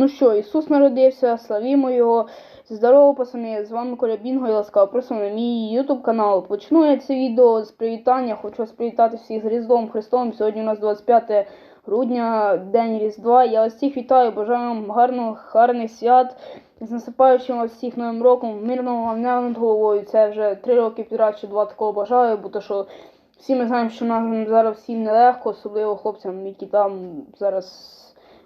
Ну що, Ісус народився, славімо Його. Здорово, пацани, з вами Коля Бінго і ласкаво просимо на мій ютуб канал. Почну я це відео з привітання. Хочу вас привітати всіх з Різдвом Христом. Сьогодні у нас 25 грудня, День Різдва. Я вас всіх вітаю, бажаю вам гарних, гарних свят. З насипаючим вас всіх новим роком, мирного дня над головою. Це вже три роки підряд чи два такого бажаю, бо то що всі ми знаємо, що нам зараз всім нелегко, особливо хлопцям, які там зараз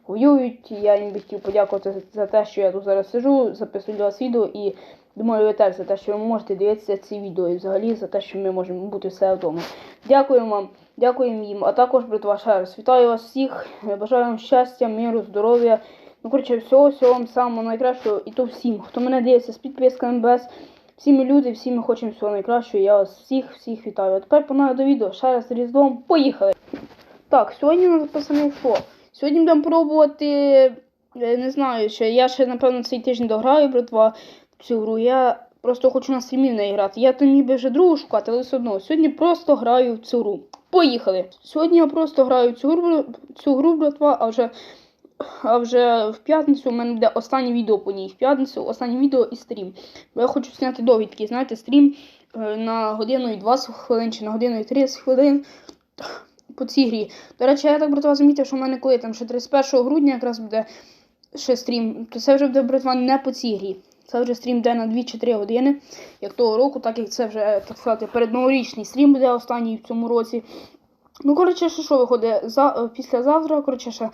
воюють. Я їм би хотів подякувати за, те, що я тут зараз сижу, записую для вас відео і думаю, ви теж за те, що ви можете дивитися ці відео і взагалі за те, що ми можемо бути все вдома. Дякую вам, дякую їм, а також братва ще раз. Вітаю вас всіх, бажаю вам щастя, миру, здоров'я. Ну, коротше, всього, всього вам самого найкращого і то всім, хто мене дивиться з підписками без. Всі ми люди, всі ми хочемо всього найкращого. Я вас всіх, всіх вітаю. А тепер погнали до відео. Ще раз Різдвом. Поїхали! Так, сьогодні нас пацани що? Сьогодні будемо пробувати. Я не знаю, ще я ще, напевно, цей тиждень дограю, братва, цю гру. Я просто хочу на стрімі в неї грати. Я там ніби вже другу шукати, але все одно. Сьогодні просто граю в цю гру. Поїхали! Сьогодні я просто граю в цю гру, цю гру, братва, а вже. А вже в п'ятницю у мене буде останнє відео по ній. В п'ятницю останнє відео і стрім. Бо я хочу зняти такий, знаєте, стрім е, на годину і 20 хвилин чи на годину і 30 хвилин по цій грі. До речі, я так братва замітив, що в мене коли там ще 31 грудня якраз буде ще стрім, то це вже буде братва не по цій грі. Це вже стрім де на 2 чи 3 години, як того року, так як це вже, так сказати, передноворічний стрім буде останній в цьому році. Ну, коротше, що що виходить за, післязавтра, коротше, ще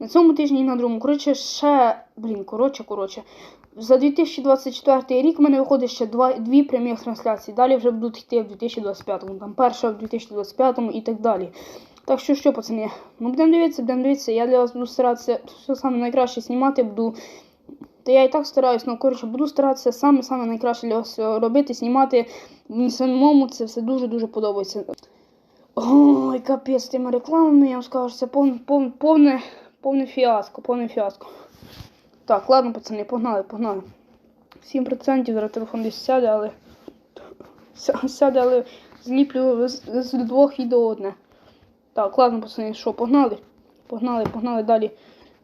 на цьому тижні і на другому. Коротше, ще, блін, коротше, коротше. За 2024 рік в мене виходить ще два, дві прямі трансляції. Далі вже будуть йти в 2025-му. Там перша в 2025-му і так далі. Так що що, пацани, ну будемо дивитися, будемо дивитися. Я для вас буду старатися все саме найкраще знімати, буду. Та я і так стараюсь, ну коротше, буду старатися саме-саме найкраще для вас робити, знімати. Мені самому це все дуже-дуже подобається. Ой, капець тими рекламами, я вам скажу, це повне, повне, повне, повне фіаско, повне фіаско. Так, ладно, пацани, погнали, погнали. 7% зараз телефон десь сяде, але. Сяде, але зліплю з, двох відео одне. Так, ладно, пацани, що, погнали? Погнали, погнали далі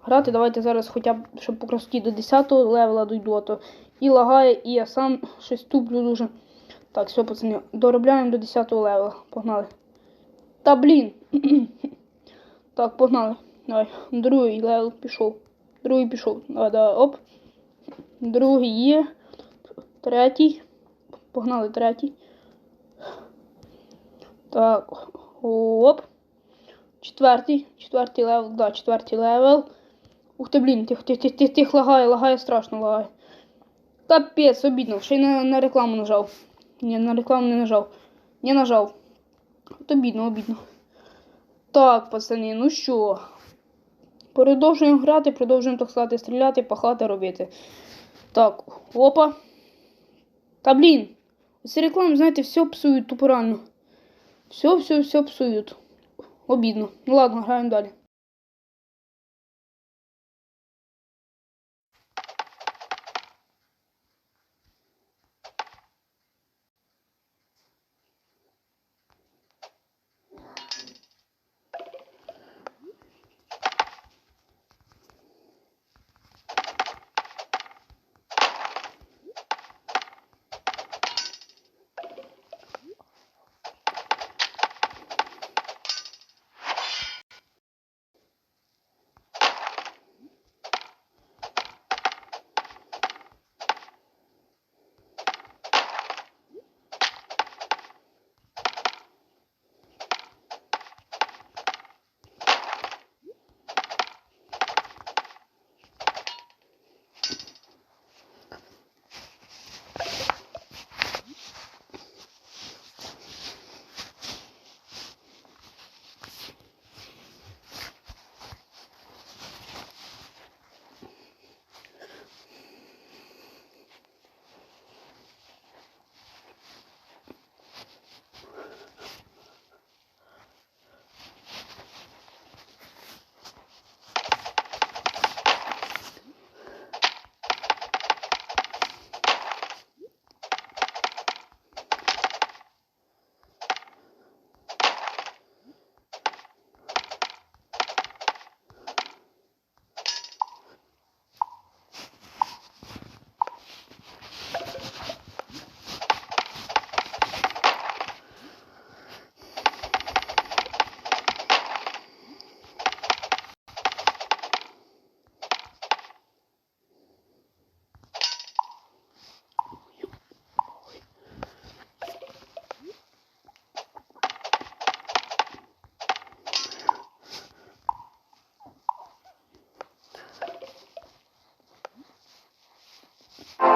грати. Давайте зараз хоча б, щоб по красоті до 10 левела дойду, а то і лагає, і я сам щось туплю дуже. Так, все, пацани, доробляємо до 10 левела. Погнали. Та блін. так, погнали. Давай. Другий левел пішов. Другий пішов. А, да, оп. Другий є. Третій. Погнали третій. Так. Оп. Четвертий. Четвертий левел. Да, четвертий левел. Ух ти, блін, тих, тих, тих, тих, тих лагає, лагає, страшно лагає. Капець, обідно. Ще й на, на рекламу нажав. Ні, на рекламу не нажав. Не нажав. От обідно, обідно. Так, пацани, ну що? Продовжуємо грати, продовжуємо, так стріляти, пахати, робити. Так, опа. Та блін. Ці реклами, знаєте, все псують тупо реально. Все, все, все псують. Обідно. Ну ладно, граємо далі.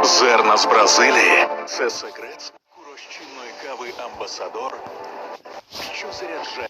Зерна з Бразилії це секрет Курощинної кави Амбасадор, що заряджає.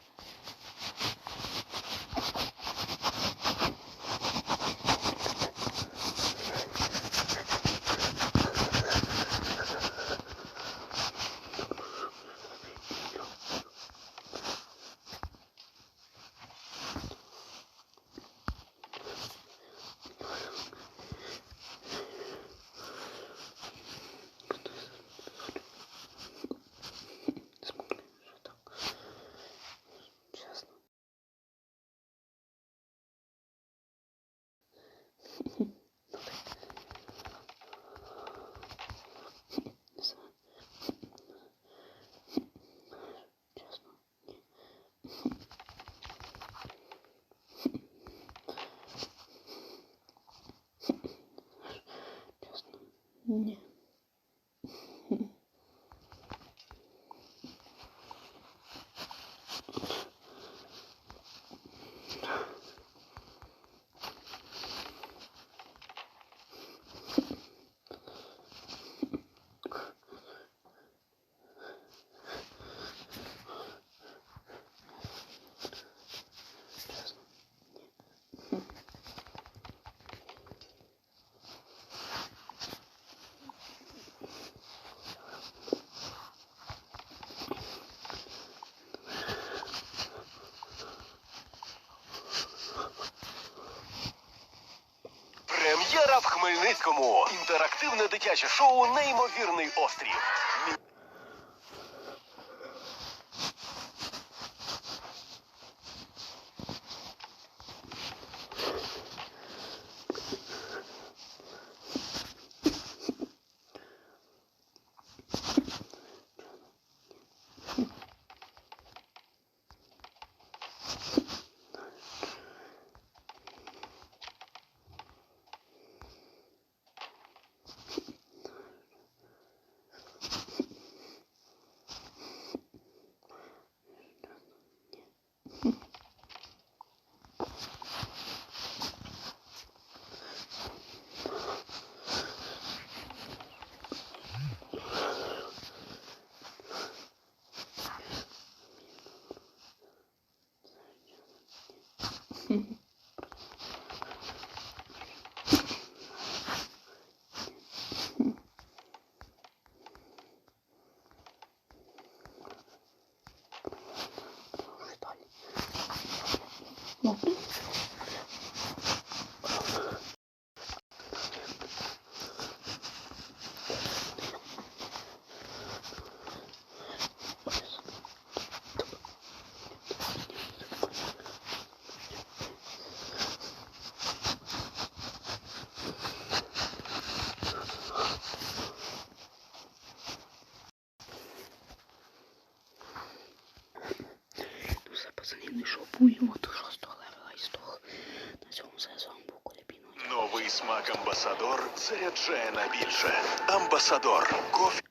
Ні. Прем'єра в Хмельницькому. Інтерактивне дитяче шоу Неймовірний острів. Ну. Ну все, пацани, не шопуємо до шостого левела із того. На цьому все з вами був Колябіно. Новий смак Амбасадор заряджає на більше. Амбасадор. Кофі.